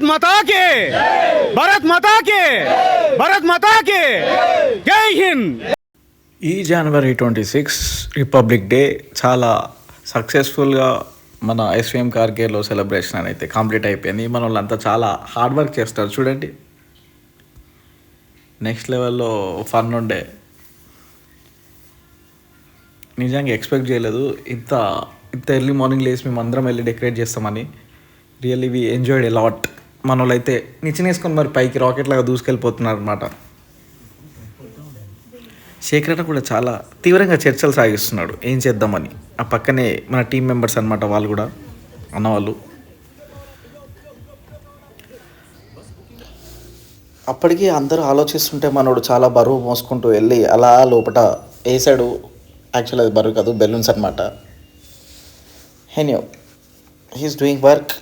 భారత్ మాతాకి భారత్ మాతాకి భారత్ మాతాకి జై హింద్ ఈ January twenty six Republic Day చాలా సక్సెస్ఫుల్గా మన ఎస్విఎం కార్కేలో సెలబ్రేషన్ అని అయితే కంప్లీట్ అయిపోయింది. మన వాళ్ళంతా చాలా హార్డ్ వర్క్ చేస్తారు. చూడండి. నెక్స్ట్ లెవెల్లో ఫన్ ఉండే. నిజంగా ఎక్స్పెక్ట్ చేయలేదు. ఇంత ఇంత ఎర్లీ మార్నింగ్ లేసి మేము అందరం వెళ్ళి డెకరేట్ చేస్తామని. రియల్లీ వి ఎంజాయ్డ్ ఎ మనోళ్ళైతే అయితే నిచ్చినేసుకొని మరి పైకి రాకెట్ లాగా దూసుకెళ్ళిపోతున్నారు అనమాట శేఖర్ కూడా చాలా తీవ్రంగా చర్చలు సాగిస్తున్నాడు. ఏం చేద్దామని? ఆ పక్కనే మన టీం మెంబర్స్ అనమాట వాళ్ళు కూడా అన్నవాళ్ళు అప్పటికి అందరూ ఆలోచిస్తుంటే మనోడు చాలా బరువు మోసుకుంటూ వెళ్ళి అలా లోపట వేసాడు యాక్చువల్ అది బరువు కాదు బెలూన్స్ అనమాట హెన్యూ హీస్ డూయింగ్ వర్క్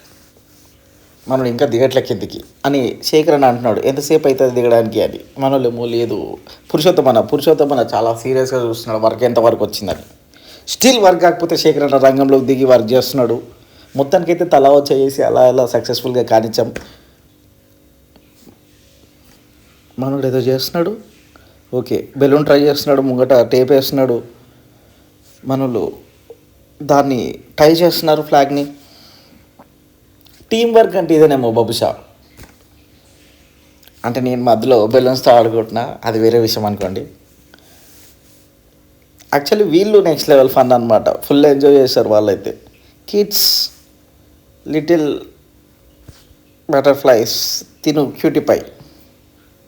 మనోడు ఇంకా దిగట్ల కిందికి అని శేఖర్ అని అంటున్నాడు. ఎంతసేపు అవుతుంది దిగడానికి? అని. మనోళ్ళేమో లేదు. పురుషోత్తమన పురుషోత్తమన చాలా సీరియస్గా చూస్తున్నాడు. వర్క్ ఎంతవరకు వచ్చిందని. స్టిల్ వర్క్ కాకపోతే శేఖర్ అన్న రంగంలోకి దిగి వర్క్ చేస్తున్నాడు. మొత్తానికైతే తలా వచ్చేసి అలా అలా సక్సెస్ఫుల్గా కానిచ్చాం? మనోడు ఏదో చేస్తున్నాడు. ఓకే. బెలూన్ ట్రై చేస్తున్నాడు. ముంగట టేప్ వేస్తున్నాడు మనలు దాన్ని ట్రై చేస్తున్నారు ఫ్లాగ్ని. టీం వర్క్ అంటే ఇదేనేమో బబుషా అంటే నేను మధ్యలో బెలూన్స్తో ఆడుకుంటున్నా అది వేరే విషయం అనుకోండి. యాక్చువల్లీ వీళ్ళు నెక్స్ట్ లెవెల్ ఫన్ అనమాట ఫుల్ ఎంజాయ్ చేశారు వాళ్ళైతే. కిడ్స్ లిటిల్ బటర్ఫ్లైస్ తిను క్యూటిపై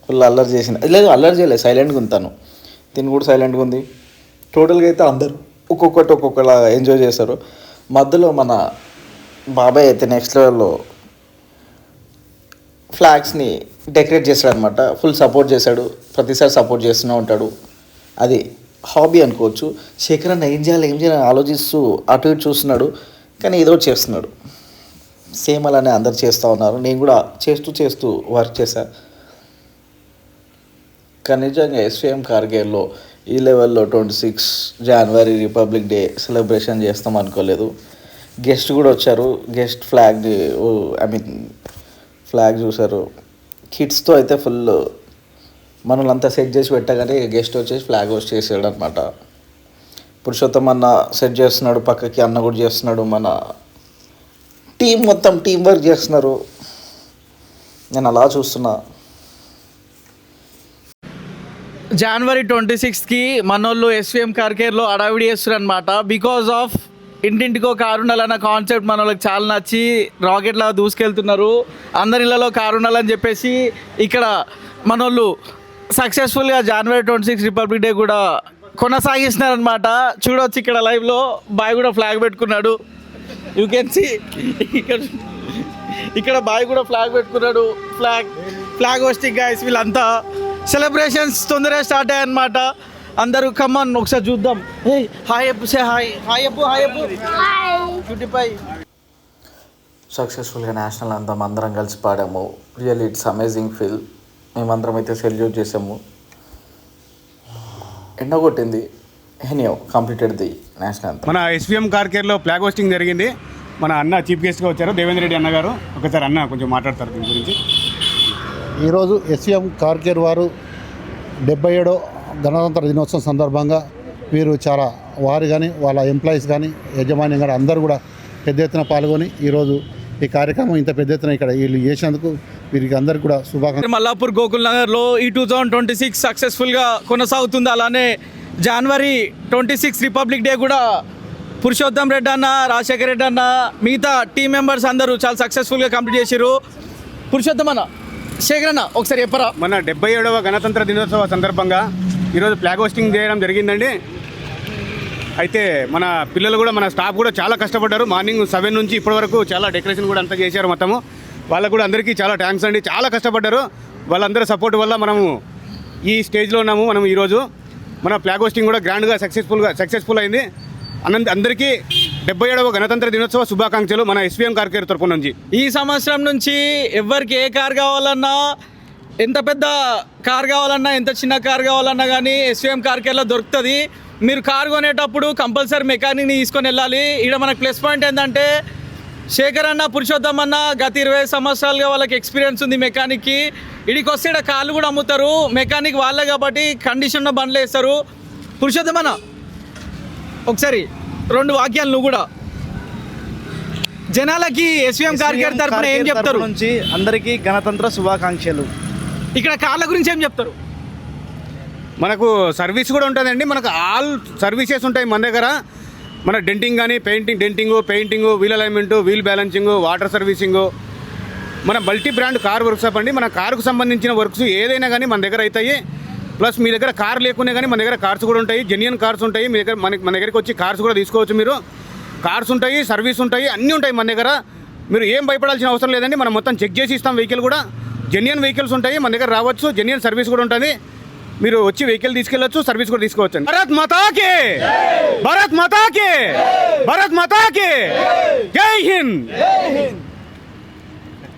ఫుల్ అల్లరి చేసిన. లేదు అల్లరి చేయలేదు సైలెంట్గా ఉంది తను తిను కూడా సైలెంట్గా ఉంది. టోటల్గా అయితే అందరు ఒక్కొక్కటి ఒక్కొక్కలా ఎంజాయ్ చేశారు మధ్యలో మన బాబాయ్ అయితే నెక్స్ట్ లెవెల్లో ఫ్లాగ్స్ని డెకరేట్ చేశాడు అనమాట ఫుల్ సపోర్ట్ చేశాడు ప్రతిసారి సపోర్ట్ చేస్తూనే ఉంటాడు. అది హాబీ అనుకోవచ్చు. శేఖర్ అన్న ఏం చేయాలి ఏం చేయాలని ఆలోచిస్తూ అటు ఇటు చూస్తున్నాడు. కానీ ఏదో ఒకటి చేస్తున్నాడు. సేమ్ అలానే అందరు చేస్తూ ఉన్నారు. నేను కూడా చేస్తూ చేస్తూ వర్క్ చేశా. కానీ నిజంగా ఎస్విఎం కార్గేర్లో ఈ లెవెల్లో twenty six January Republic Day celebration చేస్తాం అనుకోలేదు. గెస్ట్ కూడా వచ్చారు. Guest flag I mean flag చూసారు కిడ్స్తో అయితే ఫుల్ మనల్ని సెట్ చేసి పెట్టగానే గెస్ట్ వచ్చేసి ఫ్లాగ్ హోస్ట్ చేసాడు అనమాట పురుషోత్తం అన్న సెట్ చేస్తున్నాడు పక్కకి అన్న కూడా చేస్తున్నాడు మన టీం మొత్తం టీం వర్క్ చేస్తున్నారు. నేను అలా చూస్తున్నా. జనవరి ట్వంటీ సిక్స్కి మనోళ్ళు ఎస్విఎం కార్కేర్లో అడావిడి చేస్తున్నారు అనమాట బికాజ్ ఆఫ్ ఇంటింటికో కారు ఉండాలన్న కాన్సెప్ట్ మన వాళ్ళకి చాలా నచ్చి రాకెట్ లాగా దూసుకెళ్తున్నారు. అందరి ఇళ్ళలో కారు ఉండాలని చెప్పేసి ఇక్కడ మనోళ్ళు సక్సెస్ఫుల్గా January twenty six Republic Day కూడా కొనసాగిస్తున్నారనమాట చూడవచ్చు ఇక్కడ లైవ్లో బాయ్ కూడా ఫ్లాగ్ పెట్టుకున్నాడు. యూ కెన్ సి ఇక్కడ ఇక్కడ బాయ్ కూడా ఫ్లాగ్ పెట్టుకున్నాడు. ఫ్లాగ్ ఫ్లాగ్ హోస్టింగ్ గాయస్ వీళ్ళంతా. సెలబ్రేషన్స్ తొందరగా స్టార్ట్ అయ్యాయన్నమాట. అందరూ కమ్మన్ ఒకసారి చూద్దాం. Hey hi Appu say hi hi Appu hi Appu. చుట్టిపై సక్సెస్ఫుల్గా నేషనల్ అంతం అందరం కలిసి పాడాము. రియల్ ఇట్స్ అమేజింగ్ ఫీల్ మేమందరం అయితే సెల్యూట్ చేసాము. ఎండ కొట్టింది ఎనియో కంప్లీటెడ్ ది నేషనల్ అంతం మన ఎస్విఎం కార్కేర్లో ఫ్లాగ్ హోస్టింగ్ జరిగింది. మన అన్న చీఫ్ గెస్ట్గా వచ్చారు దేవేంద్ర రెడ్డి అన్న గారు. ఒకసారి అన్న కొంచెం మాట్లాడతారు దీని గురించి. ఈరోజు ఎస్సీఎం కార్కేర్ వారు డెబ్బై ఏడో గణతంత్ర దినోత్సవం సందర్భంగా వీరు చాలా వారు కానీ వాళ్ళ ఎంప్లాయీస్ కానీ యజమాని కానీ అందరూ కూడా పెద్ద ఎత్తున పాల్గొని ఈరోజు ఈ కార్యక్రమం ఇంత పెద్ద ఎత్తున ఇక్కడ వీళ్ళు చేసినందుకు వీరికి అందరికీ కూడా శుభాకాంక్షలు. మల్లాపూర్ గోకుల్ నగర్లో ఈ టూ థౌజండ్ ట్వంటీ సిక్స్ సక్సెస్ఫుల్గా కొనసాగుతుంది. అలానే January twenty six Republic Day కూడా పురుషోత్తం రెడ్డి అన్న రాజశేఖర రెడ్డి అన్న మిగతా టీం మెంబర్స్ అందరూ చాలా సక్సెస్ఫుల్గా కంప్లీట్ చేశారు పురుషోత్తం అన్న శేఖర్ అన్న ఒకసారి చెప్పరా? మన డెబ్బై ఏడవ గణతంత్ర దినోత్సవ సందర్భంగా ఈరోజు ఫ్లాగ్ హోస్టింగ్ చేయడం జరిగిందండి. అయితే మన పిల్లలు కూడా మన స్టాఫ్ కూడా చాలా కష్టపడ్డారు. మార్నింగ్ సెవెన్ నుంచి ఇప్పటి వరకు చాలా డెకరేషన్ కూడా అంతా చేశారు మొత్తము. వాళ్ళకు కూడా అందరికీ చాలా థ్యాంక్స్ అండి. చాలా కష్టపడ్డారు. వాళ్ళందరి సపోర్ట్ వల్ల మనము ఈ స్టేజ్లో ఉన్నాము మనం ఈరోజు. మన ఫ్లాగ్ హోస్టింగ్ కూడా గ్రాండ్గా సక్సెస్ఫుల్గా సక్సెస్ఫుల్ అయింది. అనంత అందరికీ డెబ్బై ఏడవ గణతంత్ర దినోత్సవ శుభాకాంక్షలు మన ఎస్వీఎం కార్కేర్ తరపు నుంచి. ఈ సంవత్సరం నుంచి ఎవరికి ఏ కార్ కావాలన్నా ఎంత పెద్ద కార్ కావాలన్నా ఎంత చిన్న కార్ కావాలన్నా కానీ ఎస్విఎం కార్ కేర్లో దొరుకుతుంది. మీరు కార్ కొనేటప్పుడు కంపల్సరీ మెకానిక్ని తీసుకొని వెళ్ళాలి. ఇక్కడ మనకు ప్లస్ పాయింట్ ఏంటంటే శేఖర్ అన్న పురుషోత్తం అన్న గత ఇరవై సంవత్సరాలుగా వాళ్ళకి ఎక్స్పీరియన్స్ ఉంది మెకానిక్కి ఇడికి వస్తే ఈడ కార్లు కూడా అమ్ముతారు. మెకానిక్ వాళ్ళే కాబట్టి కండిషన్ బండ్లు వేస్తారు. పురుషోత్తం అన్న ఒకసారి రెండు వాక్యాలు నువ్వు కూడా. జనాలకి ఎస్విఎం కార్ కేర్ తరపున ఏం చెప్తారు? నుంచి అందరికీ గణతంత్ర శుభాకాంక్షలు. ఇక్కడ కార్ల గురించి ఏం చెప్తారు? మనకు సర్వీస్ కూడా ఉంటుందండి. మనకు ఆల్ సర్వీసెస్ ఉంటాయి మన దగ్గర. మన డెంటింగ్ కానీ painting denting painting wheel alignment wheel balancing water servicing. మన మల్టీ బ్రాండ్ కార్ వర్క్షాప్ అండి. మన కారుకు సంబంధించిన వర్క్స్ ఏదైనా కానీ మన దగ్గర అవుతాయి ప్లస్ మీ దగ్గర కార్ లేకున్నా కానీ మన దగ్గర కార్స్ కూడా ఉంటాయి. జెన్యున్ కార్స్ ఉంటాయి. మీ దగ్గర మన మన దగ్గరికి వచ్చి కార్స్ కూడా తీసుకోవచ్చు మీరు. కార్స్ ఉంటాయి సర్వీస్ ఉంటాయి అన్నీ ఉంటాయి మన దగ్గర. మీరు ఏం భయపడాల్సిన అవసరం లేదండి. మనం మొత్తం చెక్ చేసి ఇస్తాం వెహికల్ కూడా. జెన్యున్ వెహికల్స్ ఉంటాయి మన దగ్గర రావచ్చు జెన్యున్ సర్వీస్ కూడా ఉంటుంది. మీరు వచ్చి వెహికల్ తీసుకెళ్ళొచ్చు సర్వీస్ కూడా తీసుకోవచ్చు భరత్ మాతాకి! భరత్ మాతాకి! భరత్ మాతాకి! జై హింద్!